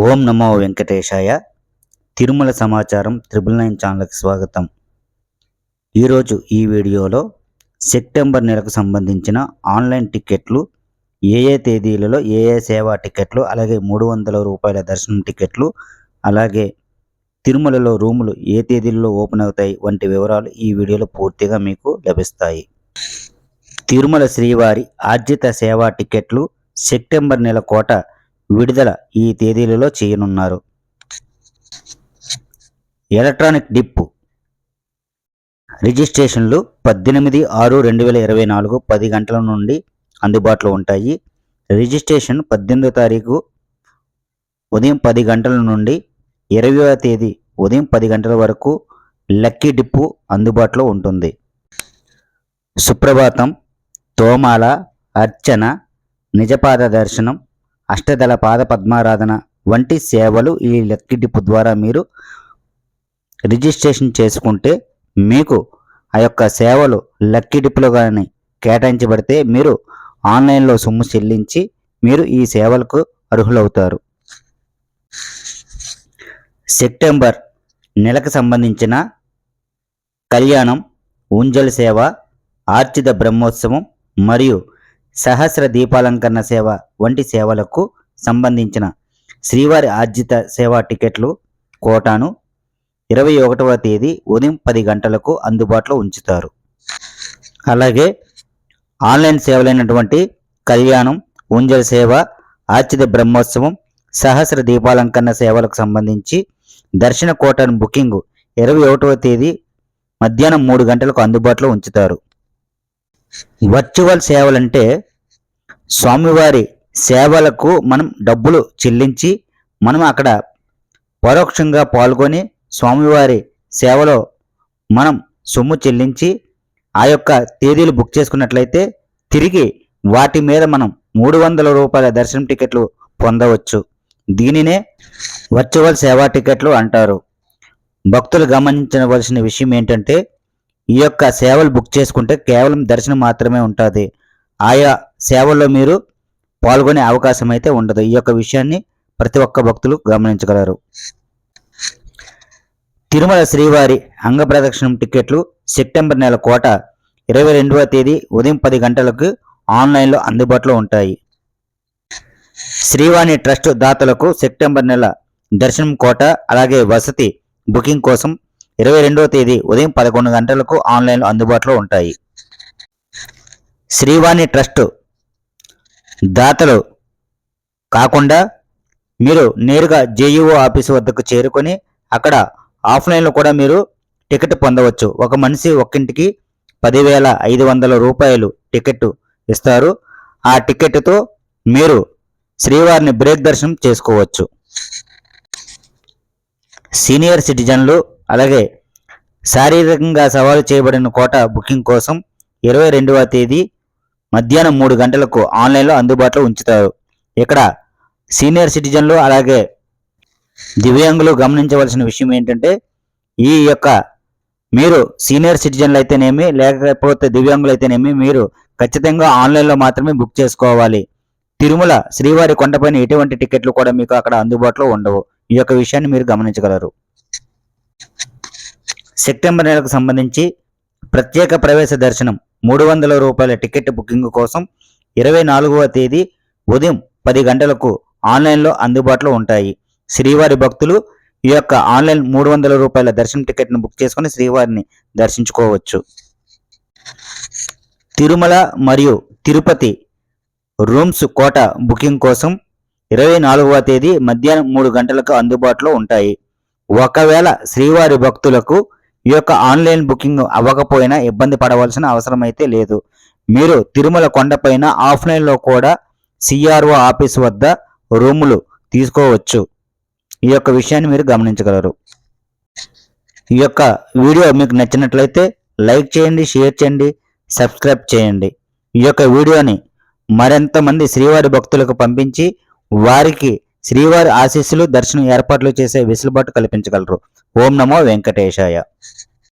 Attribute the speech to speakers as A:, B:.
A: ఓం నమో వెంకటేశాయ. తిరుమల సమాచారం triple nine ఛానల్కి స్వాగతం. ఈరోజు ఈ వీడియోలో సెప్టెంబర్ నెలకు సంబంధించిన ఆన్లైన్ టికెట్లు ఏ ఏ తేదీలలో ఏ ఏ సేవా టికెట్లు అలాగే మూడు వందల రూపాయల దర్శనం టికెట్లు అలాగే తిరుమలలో రూములు ఏ తేదీలలో ఓపెన్ అవుతాయి వంటి వివరాలు ఈ వీడియోలో పూర్తిగా మీకు లభిస్తాయి. తిరుమల శ్రీవారి ఆర్జిత సేవా టికెట్లు సెప్టెంబర్ నెల కోట విడుదల ఈ తేదీలలో చేయనున్నారు. ఎలక్ట్రానిక్ డిప్పు రిజిస్ట్రేషన్లు పద్దెనిమిది ఆరు రెండు వేల ఇరవై నాలుగు పది గంటల నుండి అందుబాటులో ఉంటాయి. రిజిస్ట్రేషన్ పద్దెనిమిదో తారీఖు ఉదయం పది గంటల నుండి ఇరవయవ తేదీ ఉదయం పది గంటల వరకు లక్కీ డిప్పు అందుబాటులో ఉంటుంది. సుప్రభాతం తోమాల అర్చన నిజపాద దర్శనం అష్టదళ పాద పద్మారాధన వంటి సేవలు ఈ లక్కీ డిప్ ద్వారా మీరు రిజిస్ట్రేషన్ చేసుకుంటే మీకు ఆ యొక్క సేవలు లక్కీ డిప్లో కానీ కేటాయించబడితే మీరు ఆన్లైన్లో సొమ్ము చెల్లించి మీరు ఈ సేవలకు అర్హులవుతారు. సెప్టెంబర్ నెలకు సంబంధించిన కళ్యాణం ఊంజల్ సేవ ఆర్చిత బ్రహ్మోత్సవం మరియు సహస్ర దీపాలంకరణ సేవ వంటి సేవలకు సంబంధించిన శ్రీవారి ఆర్జిత సేవా టికెట్లు కోటాను ఇరవై ఒకటవ తేదీ ఉదయం పది గంటలకు అందుబాటులో ఉంచుతారు. అలాగే ఆన్లైన్ సేవలైనటువంటి కళ్యాణం ఉంజల సేవ ఆర్చిత బ్రహ్మోత్సవం సహస్ర దీపాలంకరణ సేవలకు సంబంధించి దర్శన కోటాను బుకింగ్ ఇరవై ఒకటవ తేదీ మధ్యాహ్నం మూడు గంటలకు అందుబాటులో ఉంచుతారు. వర్చువల్ సేవలంటే స్వామివారి సేవలకు మనం డబ్బులు చెల్లించి మనం అక్కడ పరోక్షంగా పాల్గొని స్వామివారి సేవలో మనం సొమ్ము చెల్లించి ఆ యొక్క తేదీలు బుక్ చేసుకున్నట్లయితే తిరిగి వాటి మీద మనం మూడు వందల రూపాయల దర్శనం టికెట్లు పొందవచ్చు. దీనినే వర్చువల్ సేవా టికెట్లు అంటారు. భక్తులు గమనించవలసిన విషయం ఏంటంటే ఈ యొక్క సేవలు బుక్ చేసుకుంటే కేవలం దర్శనం మాత్రమే ఉంటుంది. ఆయా సేవల్లో మీరు పాల్గొనే అవకాశం అయితే ఉండదు. ఈ యొక్క విషయాన్ని ప్రతి ఒక్క భక్తులు గమనించగలరు. తిరుమల శ్రీవారి అంగప్రదక్షిణం టికెట్లు సెప్టెంబర్ నెల కోట ఇరవై రెండవ తేదీ ఉదయం పది గంటలకు ఆన్లైన్లో అందుబాటులో ఉంటాయి. శ్రీవాణి ట్రస్ట్ దాతలకు సెప్టెంబర్ నెల దర్శనం కోట అలాగే వసతి బుకింగ్ కోసం ఇరవై రెండవ తేదీ ఉదయం పదకొండు గంటలకు ఆన్లైన్లో అందుబాటులో ఉంటాయి. శ్రీవాణి ట్రస్ట్ దాతలు కాకుండా మీరు నేరుగా జేఈఓ ఆఫీసు వద్దకు చేరుకొని అక్కడ ఆఫ్లైన్లో కూడా మీరు టికెట్ పొందవచ్చు. ఒక మనిషి ఒక్కింటికి పదివేల ఐదు వందల రూపాయలు టికెట్ ఇస్తారు. ఆ టికెట్తో మీరు శ్రీవారిని బ్రేక్ దర్శనం చేసుకోవచ్చు. సీనియర్ సిటిజన్లు అలాగే శారీరకంగా సవాలు చేయబడిన కోట బుకింగ్ కోసం ఇరవై రెండవ తేదీ మధ్యాహ్నం మూడు గంటలకు ఆన్లైన్లో అందుబాటులో ఉంచుతారు. ఇక్కడ సీనియర్ సిటిజన్లు అలాగే దివ్యాంగులు గమనించవలసిన విషయం ఏంటంటే ఈ యొక్క మీరు సీనియర్ సిటిజన్లు అయితేనేమి లేకపోతే దివ్యాంగులు అయితేనేమి మీరు ఖచ్చితంగా ఆన్లైన్లో మాత్రమే బుక్ చేసుకోవాలి. తిరుమల శ్రీవారి కొండపైన ఎటువంటి టికెట్లు కూడా మీకు అక్కడ అందుబాటులో ఉండవు. ఈ యొక్క విషయాన్ని మీరు గమనించగలరు. సెప్టెంబర్ నెలకు సంబంధించి ప్రత్యేక ప్రవేశ దర్శనం మూడు వందల రూపాయల టికెట్ బుకింగ్ కోసం ఇరవై నాలుగవ తేదీ ఉదయం పది గంటలకు ఆన్లైన్లో అందుబాటులో ఉంటాయి. శ్రీవారి భక్తులు ఈ యొక్క ఆన్లైన్ మూడు వందల రూపాయల దర్శనం టికెట్ను బుక్ చేసుకుని శ్రీవారిని దర్శించుకోవచ్చు. తిరుమల మరియు తిరుపతి రూమ్స్ కోట బుకింగ్ కోసం ఇరవై నాలుగవ తేదీ మధ్యాహ్నం మూడు గంటలకు అందుబాటులో ఉంటాయి. ఒకవేళ శ్రీవారి భక్తులకు ఈ యొక్క ఆన్లైన్ బుకింగ్ అవ్వకపోయినా ఇబ్బంది పడవలసిన అవసరం అయితే లేదు. మీరు తిరుమల కొండపైన ఆఫ్లైన్లో కూడా సిఆర్ఓ ఆఫీస్ వద్ద రూములు తీసుకోవచ్చు. ఈ యొక్క విషయాన్ని మీరు గమనించగలరు. ఈ యొక్క వీడియో మీకు నచ్చినట్లయితే లైక్ చేయండి షేర్ చేయండి సబ్స్క్రైబ్ చేయండి. ఈ యొక్క వీడియోని మరింత మంది శ్రీవారి భక్తులకు పంపించి వారికి శ్రీవారి ఆశీస్సులు దర్శనం ఏర్పాట్లు చేసే వెసులుబాటు కల్పించగలరు. ఓం నమో వెంకటేశాయ.